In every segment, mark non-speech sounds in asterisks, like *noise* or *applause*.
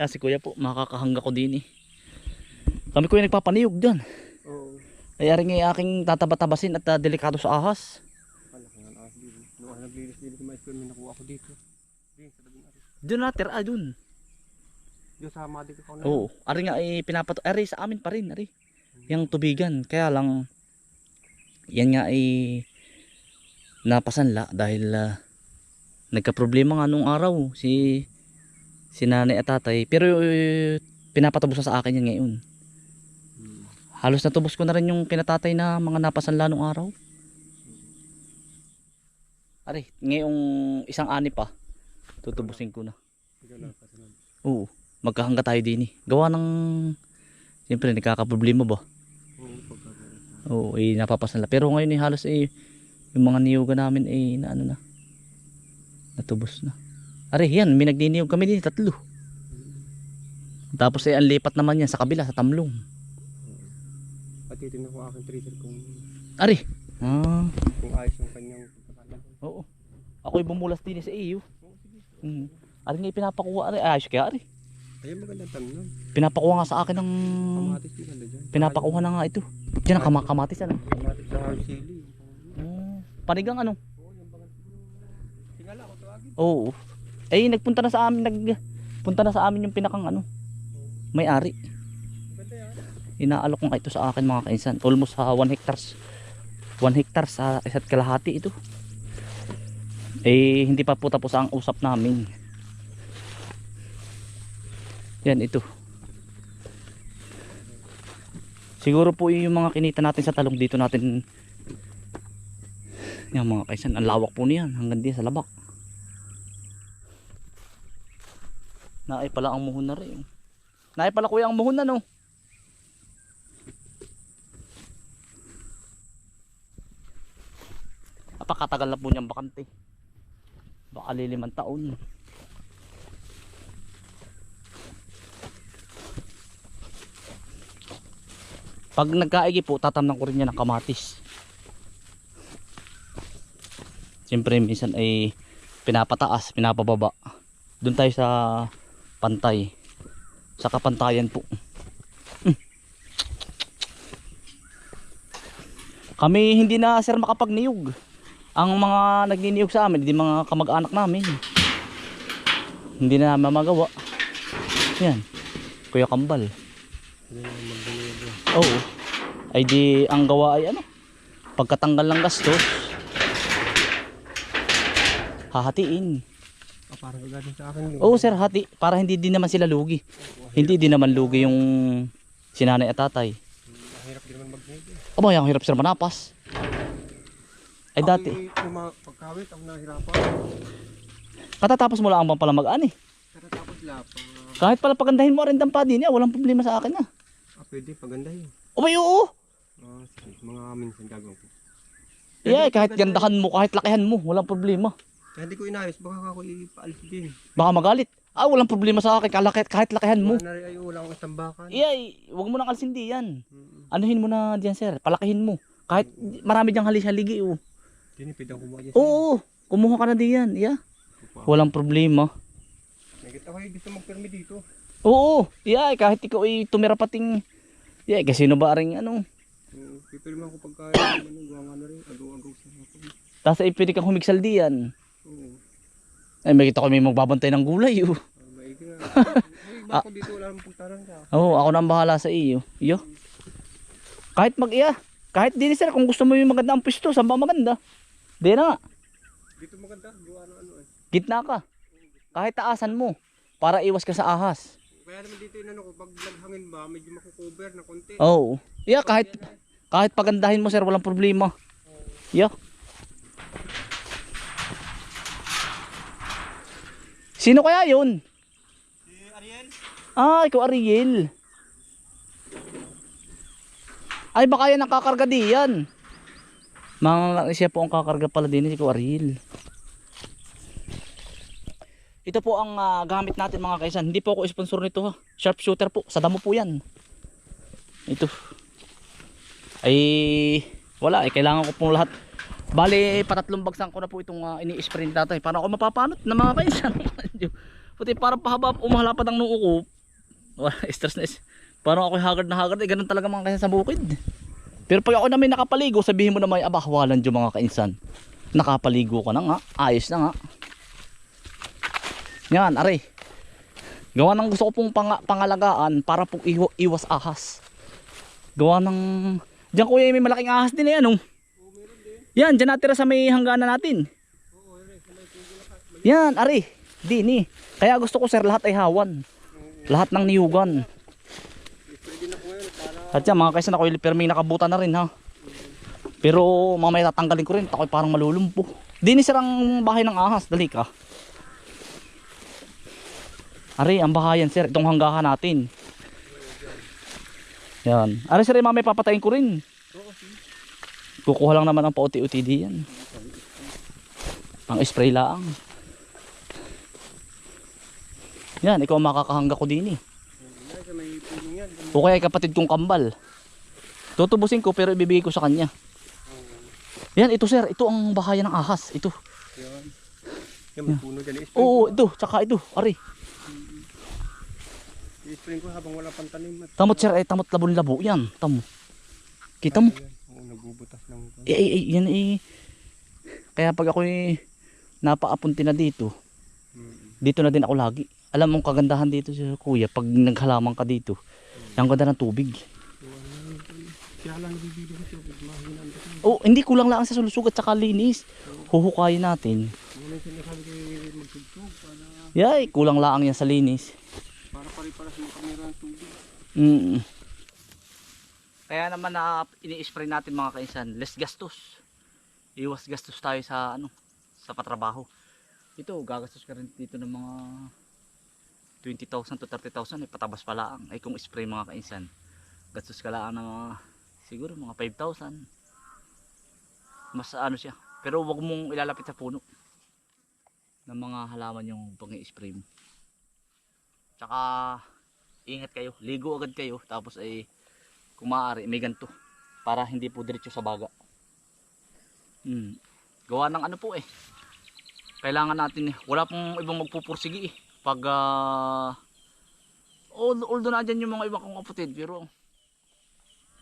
Kaya si kuya po, makakahangga ko din eh. Kami kuya nagpapaniyog dyan. Oo. Kaya rin ay aking tataba-tabasin at ah, delikado sa ahas. Malaki nga ang dito. Nung ako naglilis dito sa mais may nakuha ko dito. Dito sa ari. Doon natin, ah doon. Dito sa mati ko na. Oo, ari nga ay pinapato, ari sa amin pa rin, ari. Yung tubigan, kaya lang, yan nga ay napasanla dahil ah, nagka-problema nga nung araw si si nanay at tatay. Pero uh, pinapatubos na sa akin yan ngayon. Halos natubos ko na rin yung kinatatay na mga napasanla nung araw. Ari, ngayong isang ani pa, tutubusin ko na. Oo, magkahangga tayo din eh. Gawa ng, siyempre nagkakaproblema ba? Oo, eh napapasanla. Pero ngayon eh halos eh, yung mga niyuga namin eh na ano na, natubos na. Are, yan, may nagniniyog kami din, tatlo. Tapos eh, ang lipat naman yan sa kabila, sa tamlong. At titignan ko aking tracer kung, Are, ah, kung ayos yung kanyang pagkakalan. oo. Ako'y bumulas din eh sa iyo. Hmm. Are nga pinapakuha, are, ayos kaya are. Ayun magandang tanong. Pinapakuha nga sa akin ng, Kamatis din nila dyan. pinapakuha na nga ito. Diyan ang kama- kamatis ano. Kamatis sa chili. Oh, panigang ano. Oo, yung bagang Tingala ko tawagin. Oo. Eh nagpunta na sa amin nag punta na sa amin yung pinakang ano. May-ari. Inaalok ko ito sa akin mga kainsan. Almost sa 1 hectares. 1 hectare sa isa't kalahati ito. Eh hindi pa po tapos ang usap namin. Yan ito. Siguro po yung mga kinita natin sa talong dito natin yan mga kaisan, ang lawak po niyan hanggang din sa labak. Naay pala ang muhon na rin. Naay pala kuya ang muhon na no. Napakatagal na po niyang bakante. Baka lilimang taon. Pag nagkaigi po, tatamnan ko rin yan ng kamatis. Siyempre minsan ay pinapataas, pinapababa. Doon tayo sa pantay. Sa kapantayan po. Hmm. Kami hindi na sir makapagniyog. Ang mga nagniniyog sa amin, hindi mga kamag-anak namin. Hindi na namin magawa. Yan. Kuya Kambal. Oo. Ay di ang gawa ay ano? Pagkatanggal ng gastos. Hahatiin. Parang gagaling sa akin. Oo sir, hati. Para hindi din naman sila lugi. Hindi din naman lugi yung sinanay at tatay. Mahirap din naman mag-nego. Aba, yung hirap sir manapas. Ay dati. Mga pagkawit, ako nahirapan. Katatapos mo lang ang pala mag-ani. Katatapos lapa. Kahit pala pagandahin mo rin dampa din, eh, walang problema sa akin ah. Ah, pwede, pagandahin. Abay, oo. Ah, sige. Mga minsan gagawin ko. Yeah, kahit gandahan mo, kahit lakihan mo, walang problema. Kaya hindi ko inayos, baka ako ipaalis din. Baka magalit. Ah, walang problema sa akin, kahit, kahit lakihan mo. Wala na rin ay wala akong tambakan. Yeah, wag mo nang kalsindi yan. Mm. Anuhin mo na diyan sir, palakihin mo. Kahit marami diyang halis-haligi oh. Tinipid ang kumuha dyan. Oo, kumuha ka na diyan. Yeah. Walang problema. Nagkita ko gusto mag-permi dito. Oo, yeah, kahit ikaw ay tumira pating Yeah, kasi sino ba ring ano? Mm, Pipirma ko pagka ano, gawa nga na rin. Agaw-agaw sa hapon. Tapos ay pwede kang humigsal diyan. Ay, makita ko may magbabantay ng gulay oh. *laughs* Ah, nga. Ay, bako dito wala namang pagtaran ka. Oo, ako na ang bahala sa iyo. Iyo. Kahit mag-iya. Kahit din sir, kung gusto mo yung maganda ang pwesto, saan ba maganda? Di na nga. Dito maganda, na ano eh. Gitna ka. Kahit taasan mo. Para iwas ka sa ahas. Kaya naman dito inano ko, pag naghangin ba, medyo makukover na konti. Oo. Yeah, kahit kahit pagandahin mo sir, walang problema. Yeah. Sino kaya yun? Si Ariel? Ah, ikaw Ariel. Ay, baka yan ang kakarga diyan. Mga siya po ang kakarga pala din, ikaw Ariel. Ito po ang ah, gamit natin mga kaisan. Hindi po ako sponsor nito ha. Sharpshooter po. Sa damo po yan. Ito. Ay, wala. Eh, kailangan ko pong lahat. Bali, patatlong bagsak ko na po itong ah, ini-spray ni tatay. Para ako mapapanot na mga kaisan. *laughs* Pati parang pahaba, umahalapad ang noo ko. Wala, stress na is. Parang ako'y hagard na hagard. Eh, ganun talaga mga kaysa sa bukid. Pero pag ako na may nakapaligo, sabihin mo na may abahwalan dyan mga kainsan. Nakapaligo ka na nga. Ayos na nga. Yan, are. Gawa ng gusto ko pong pang pangalagaan para iwa- iwas ahas. Gawa ng... Diyan kuya may malaking ahas din eh ano. Yan, dyan natira sa may hangganan natin. Yan, are. Dini. Kaya gusto ko sir lahat ay hawan. Lahat ng niyugan. At yan mga kaysa na ko may nakabuta na rin ha. Pero mamaya tatanggalin ko rin. Tako'y parang malulumpo. Dini sir ang bahay ng ahas. Dali ka. Ari, ang bahayan sir. Itong hanggahan natin. Yan. Ari sir, mamaya papatayin ko rin. Kukuha lang naman ang pauti-uti diyan. Ang spray lang. Yan, ikaw ang makakahangga ko din eh. O kaya kapatid kong kambal. Tutubusin ko pero ibibigay ko sa kanya. Yan, ito sir. Ito ang bahayan ng ahas. Ito. Yan. Yan may puno dyan. Oo, ito. Tsaka ito. Ari. I-spray ko habang wala pang tanim. Tamot sir. Eh, tamot labon-labo. Yan. Tamo. Kita mo? Nagbubutas ng Eh, eh, eh, yan eh. Kaya pag ako'y napaapunti na dito, Mm. dito na din ako lagi. Alam mong kagandahan dito sa kuya, pag naghalaman ka dito, ang ganda ng tubig. Kaya lang. Oh, hindi kulang lang sa sulusug at saka linis. Huhukayin natin. Yay, kulang lang yan sa linis. para pare-paras mo kamera ng tubig. Mm. Kaya naman na ini-spray natin mga kainsan, less gastos. Iwas gastos tayo sa ano, sa patrabaho. Ito, gagastos ka rin dito ng mga 20,000 to 30,000, eh, patabas pa lang. Ay kung spray mga kainsan, gastos ka lang ng mga, siguro mga 5,000. Mas ano siya. Pero wag mong ilalapit sa puno ng mga halaman yung pang-spray mo. Tsaka ingat kayo, ligo agad kayo tapos ay kung maaari may ganto para hindi po diretso sa baga. Hmm. Gawa ng ano po eh. Kailangan natin eh. Wala pong ibang magpupursigi eh. Pag ah although, na dyan yung mga iba kong kapatid pero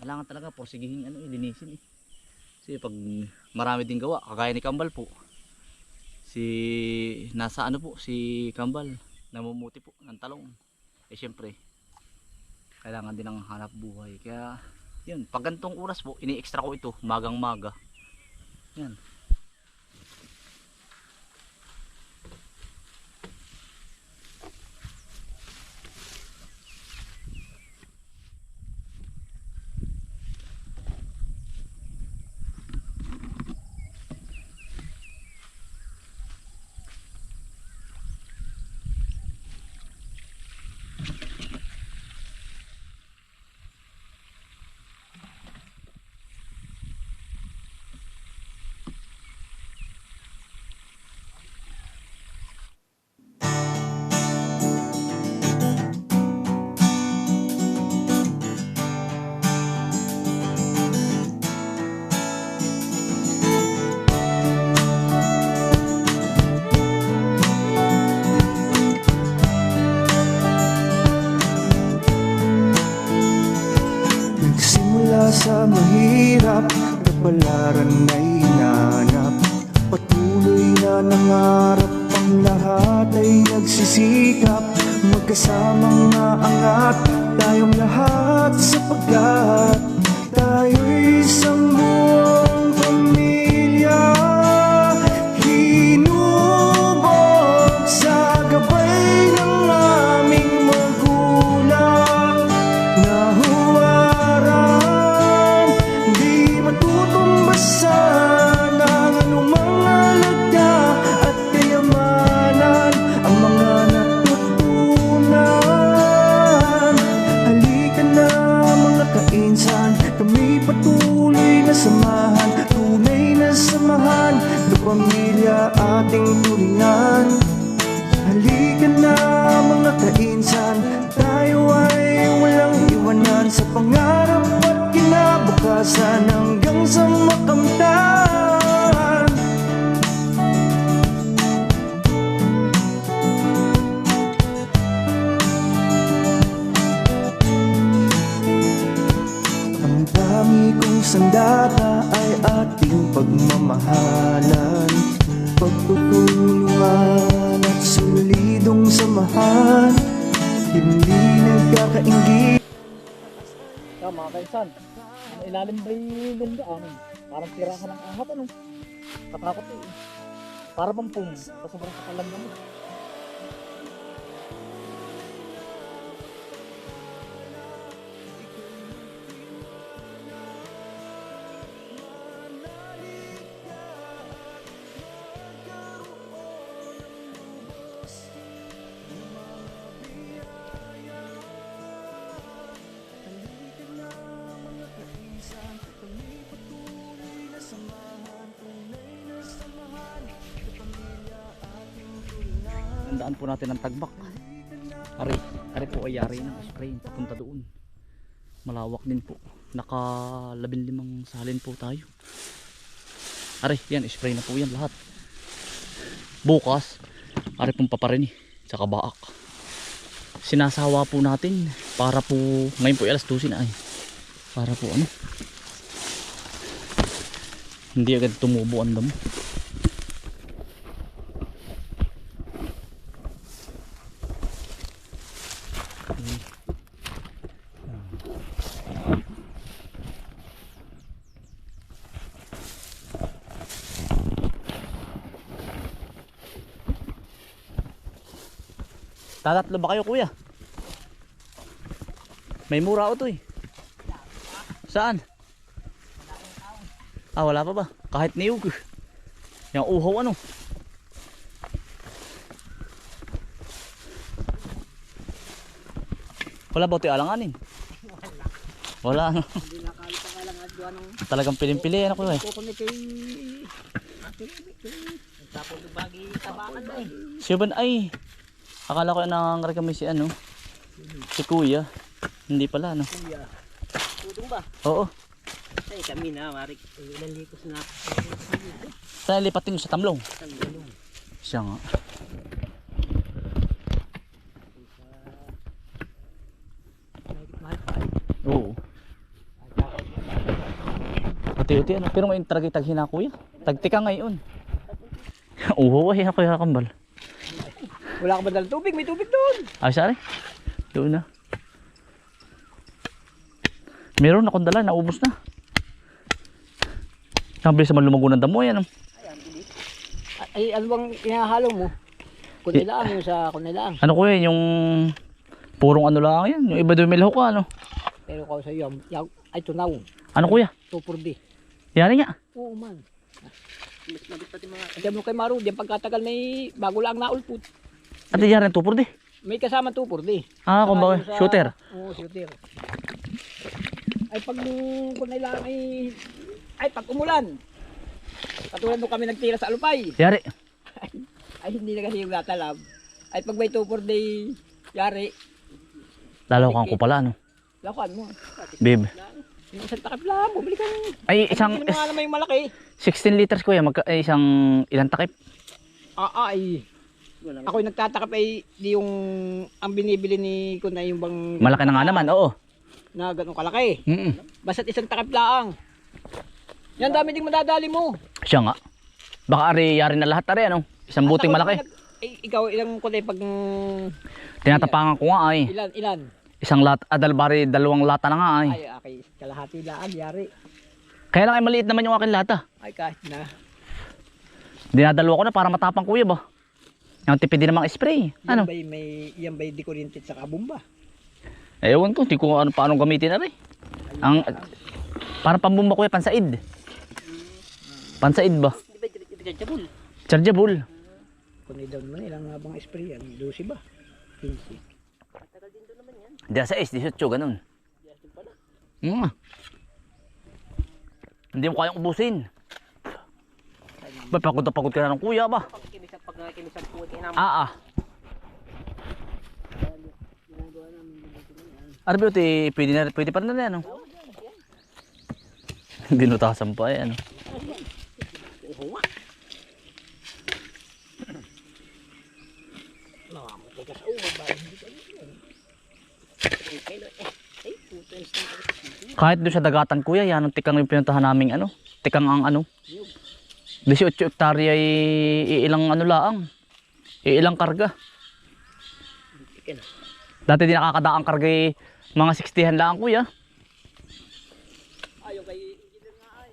kailangan talaga pursigihin ano eh, linisin eh. Kasi pag marami din gawa, kagaya ni Kambal po. Si nasa ano po, si Kambal namumuti po ng talong. Eh syempre, kailangan din ng hanap buhay. Kaya, yun, pag ganitong oras po, ini-extra ko ito, magang maga. Yan. Lahat sapagkat pamilya ating tulingan Halika na mga kainsan. Tayo ay walang iwanan Sa pangarap at kinabukasan Hanggang sa makamtan. Ang dami kong sandata ating pagmamahalan Pagtutulungan at solidong samahan Hindi nagkakaingit Kaya mga kaisan, ang ilalim ba yung lungga amin? Parang tirahan ng ahat ano? Katakot eh. Para bang pum, sa sobrang kakalam naman. Tandaan po natin ang tagbak. Ari, ari po ay yari ng spray papunta doon. Malawak din po. Naka labing limang salin po tayo. Ari, yan, spray na po yan lahat. Bukas, ari pong paparini, tsaka baak. Sinasawa po natin para po, ngayon po ay alas 12 na ay. Para po ano, hindi agad tumubo ang damo. Tatatlo ba kayo kuya? May mura o to eh. Saan? Ah wala pa ba? Kahit niyog. Yung uhaw ano? Wala ba ito alanganin? Wala ano. Nakalita ka lang Talagang piling-pili ano kuya. kay... Tapos bagi tabakan ba eh. Siya ba ay akala ko nangangarik kami si ano si kuya. Hindi pala ano. Kuya. Tudong ba? Oo. Ay kami na, Marik. Ilan likos na. Saan lipatin sa tamlong? Tanggulong. Siya nga. Oo. Pati-uti ano. Pero may tragi taghina kuya. Tagtika ngayon. Oo, ay ako yung kambal. Wala ka ba dalang tubig? May tubig doon. Ay, sari. Doon na. Meron akong dala, naubos na. Sabi sa malumago ng damo, yan. oh. Ay, ano bang inahalo mo? Kunilaan yung sa kunilaan. Ano kuya, yung purong ano lang yan. Yung iba doon may lahok ka, ano. Pero kao sa iyo, yaw, ay tunaw. Ano kuya? Tupur di. Yan nga. Oo man. Mas mabit pati mga... Diyan mo kay Maru, diyan pagkatagal may bago lang naulput. At yan rin tupor di. May kasama tupur di. Ah, kumbaga, Saka yung sa- shooter. Oo, shooter. Ay pag kung nailangan ay... Ay pag umulan. Katulad nung kami nagtira sa alupay. Yari. *laughs* Ay hindi na kasi yung natalab. Ay pag may tupur di yari, Lalawakan ko pala, ano. lakuan mo. Babe. Isang takip lang, bumili ka. Ay, isang Ay, nga naman yung malaki. 16 liters kuya. Magka, ay, isang ilang takip. Ah, ay. Ako yung nagtatakap ay di yung ang binibili ni Kunay yung bang Malaki na nga naman, oo. na ganun kalaki. Mm Basta't isang takip laang. Yan dami ding madadali mo. Siya nga. Baka ari, yari na lahat ari, ano. Isang buting ako malaki. nag- ay, ikaw ilang kunay pag Tinatapangan ko nga ay. ilan ilan. Isang lat, adalbari, dalawang lata na nga ay. Ay, okay, kalahati laang yari. Kaya lang ay maliit naman yung aking lata. Ay kahit na. Dinadalawa ko na para matapang kuya ba. Yung tipid din namang spray. Yan Ano? ba'y may yan ba'y di kurintit sa kabumba. Eh, Ewan ko, hindi ko ano, paano gamitin na rin. Ang, parang pambumba kuya, pansaid. Pansaid ba? Di ba direct Chargeable. Kunay daw naman ilang nga bang spray yan? 12 ba? 15. Di sa is, 18, ganun. Mm. Hindi mo kayang ubusin. Ba, pagod na pagod ka na ng kuya ba? Pag kinisak pag kinisak po kinam. Ah, ah. Ano ba ito? Pwede, na, pwede pa na yan, ano? *laughs* Binutasan pa ano? Sa kailan? Eh, puto Kahit doon sa dagatan kuya, yan ang tikang yung pinuntahan naming ano. Tikang ang ano. 18 hektarya ay ilang ano laang. Ilang karga. Dati di nakakadaang karga ay mga 60 lang kuya. Ayaw kay engineer nga ay.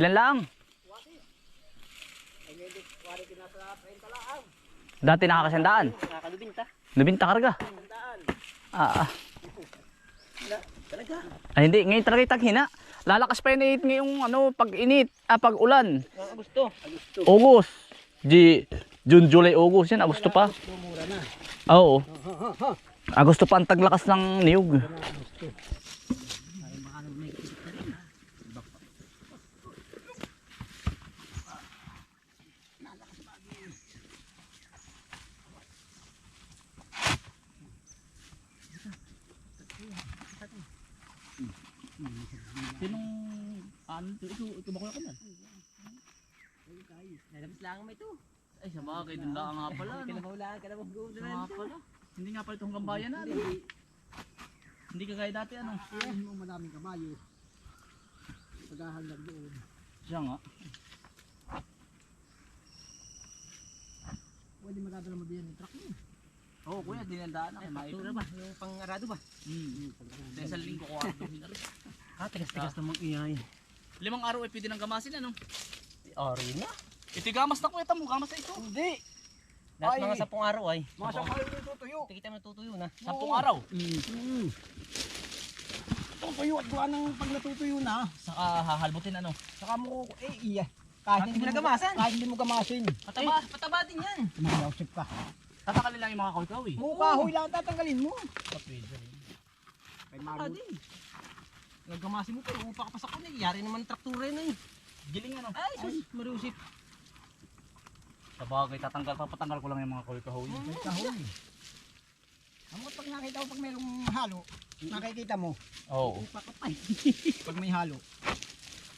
Ilan lang? Ay hindi, wari kinasa 30 lang. Dati nakakasandaan. Nakakadubinta. Nabinta karga. Sandaan. Ah, ah. Talaga. Hindi, ngayon talaga taghina. Lalakas pa yun ngayong ano, pag init, ah, pag ulan. Mga gusto. Gusto. August. Di, June, July, August yan. Agosto pa. Mumura na. Oo. Agosto pa ang taglakas ng niyog. Ay Sinong, ano, ito, ito ba ko yan? Nalabas lang mo ito. Ay, sa bagay, dun lang nga pala. No? mahulaan ka na mag-go Sa nga pala. Hindi nga pala itong gambayan na. no? Hindi kagaya dati, ano? Hindi mo madaming kamayo. Paghahanggang doon. Siya nga. Pwede madadala mo din yung truck mo. Oo, kuya, dinandaan na. May Tura ba? Yung pang-arado ba? Hmm. Dahil sa linggo ko na rin. Ah, tigas-tigas namang iyay. Limang araw ay pwede nang gamasin, ano? Ori na? Ito gamas na kuya, tamo, gamas na ito. Hindi. Lahat mga sapong araw ay. Mga sa kayo yung tutuyo. Kita mo natutuyo na. Sampung araw. Mm. Tutuyo at gawa ng pag natutuyo na. Saka hahalbutin, ano? Saka mo, eh, iya. Kahit hindi mo ginagamasan. Kahit hindi mo gamasin. Pataba, pataba din yan. Mayausip ka. Tatakalin lang yung mga kawi-kawi. Mukha huy lang tatanggalin mo. Pwede rin. Kay Ah, Maru. din. Gagamasin mo pero upa ka pa sa kunig. Yari naman traktura na eh. Giling, ano? Ay, sus, marusip. Sa bagay, tatanggal, papatanggal ko lang yung mga kawi-kawi. May kahoy. Ang mga pag nakita mo pag mayroong halo, nakikita mo, Oo. upa ka pa eh. *laughs* pag may halo.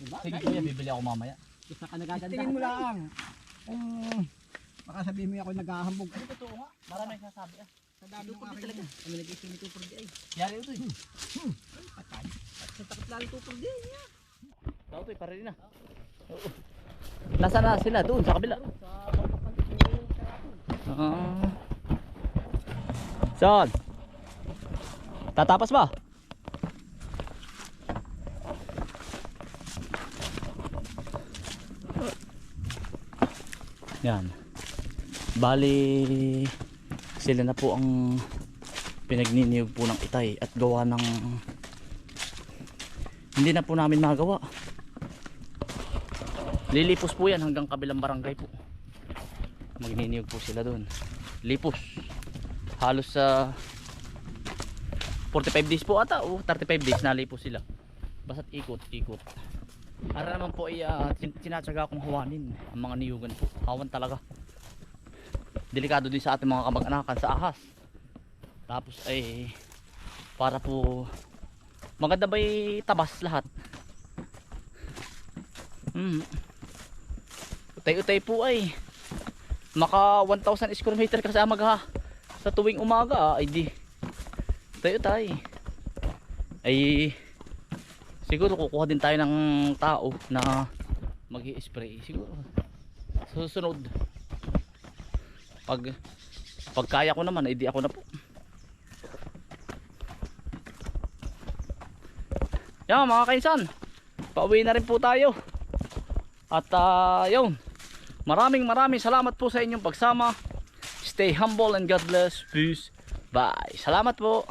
Diba? Sige kuya, bibili ako mamaya. Isa ka nagaganda. Tingin mo lang. Kung baka sabihin mo ako naghahambog. Ano totoo nga? Marami nagsasabi ah. Sa dami ng aking talaga. Ni Tupor di ay. Yari ito eh. patay. Sa takot lalo Tupor di ay. Tao to eh, pare rin na. Oo. Nasaan na sila? Doon, sa kabila. Ah. Saan? Tatapas ba? Yan. Bali sila na po ang pinagniniyog po ng itay at gawa ng hindi na po namin magawa. Lilipos po yan hanggang kabilang barangay po. Magniniyog po sila doon. Lipos. Halos sa 45 days po ata o 35 days na lipos sila. Basta't ikot, ikot. Para naman po ay uh, tinatsaga akong hawanin ang mga niyugan po. Hawan talaga. Delikado din sa ating mga kamag-anakan sa ahas. Tapos ay para po maganda ba'y tabas lahat. Hmm. Utay-utay po ay maka 1,000 square meter kasama ka sa tuwing umaga ay di utay-utay ay siguro kukuha din tayo ng tao na mag spray siguro susunod pag pag kaya ko naman ay di ako na po. Yan mga kainsan pauwi na rin po tayo. At uh, yun maraming maraming salamat po sa inyong pagsama. Stay humble and God bless. Peace. Bye. Salamat po